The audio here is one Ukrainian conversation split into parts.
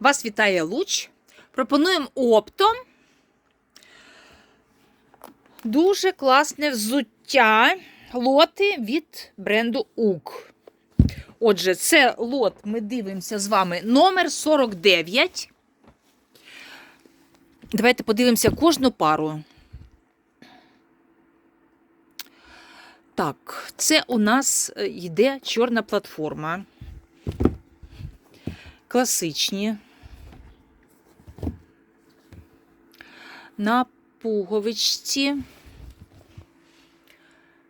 Вас вітає Луч. Пропонуємо оптом дуже класне взуття лоти від бренду УК. Отже, це лот, ми дивимося з вами номер 49. Давайте подивимося кожну пару. Так, це у нас е, йде чорна платформа. Класичні. На пуговичці.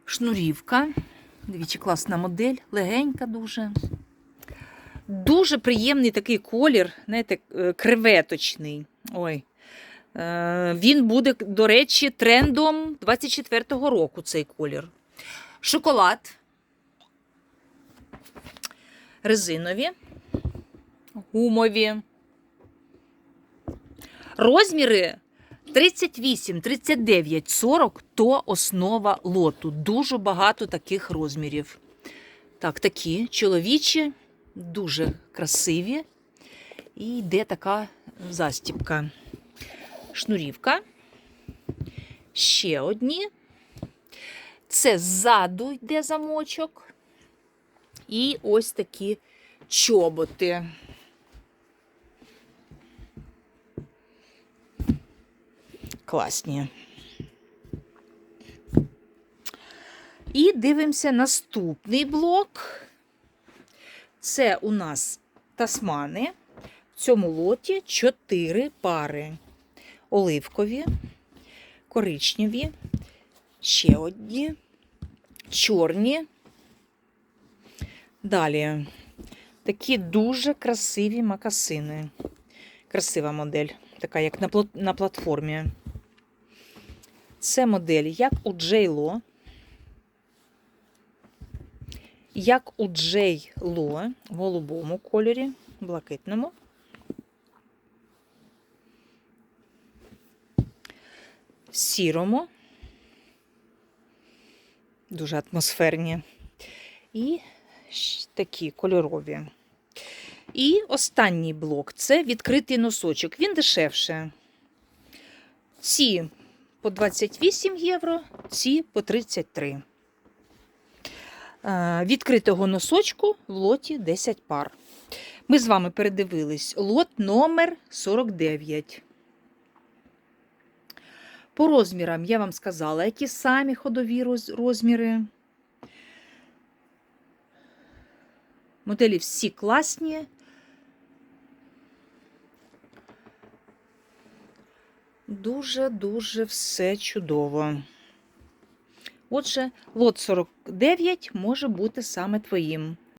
Шнурівка. Дивіться, класна модель, легенька дуже. Дуже приємний такий колір, знаєте, е, креветочний. Ой. Е, Він буде, до речі, трендом 24-го року цей колір. Шоколад. Резинові, гумові. Розміри 38, 39, 40 то основа лоту. Дуже багато таких розмірів. Так, такі чоловічі, дуже красиві. І йде така застіпка. Шнурівка. Ще одні. Це ззаду йде замочок. І ось такі чоботи. Класні. І дивимося наступний блок. Це у нас тасмани. В цьому лоті 4 пари. Оливкові, коричневі, ще одні, чорні. Далі такі дуже красиві макасини. Красива модель, така як на, платформі. Це модель як у Джейло, як у Джей Ло в голубому кольорі, блакитному. Сірому. Дуже атмосферні. І такі кольорові. І останній блок це відкритий носочок. Він дешевше. Ці по 28 євро, ці по 33. Е, Відкритого носочку в лоті 10 пар. Ми з вами передивились лот номер 49. По розмірам я вам сказала, які самі ходові розміри. Моделі всі класні. Дуже-дуже все чудово. Отже, лот 49 може бути саме твоїм.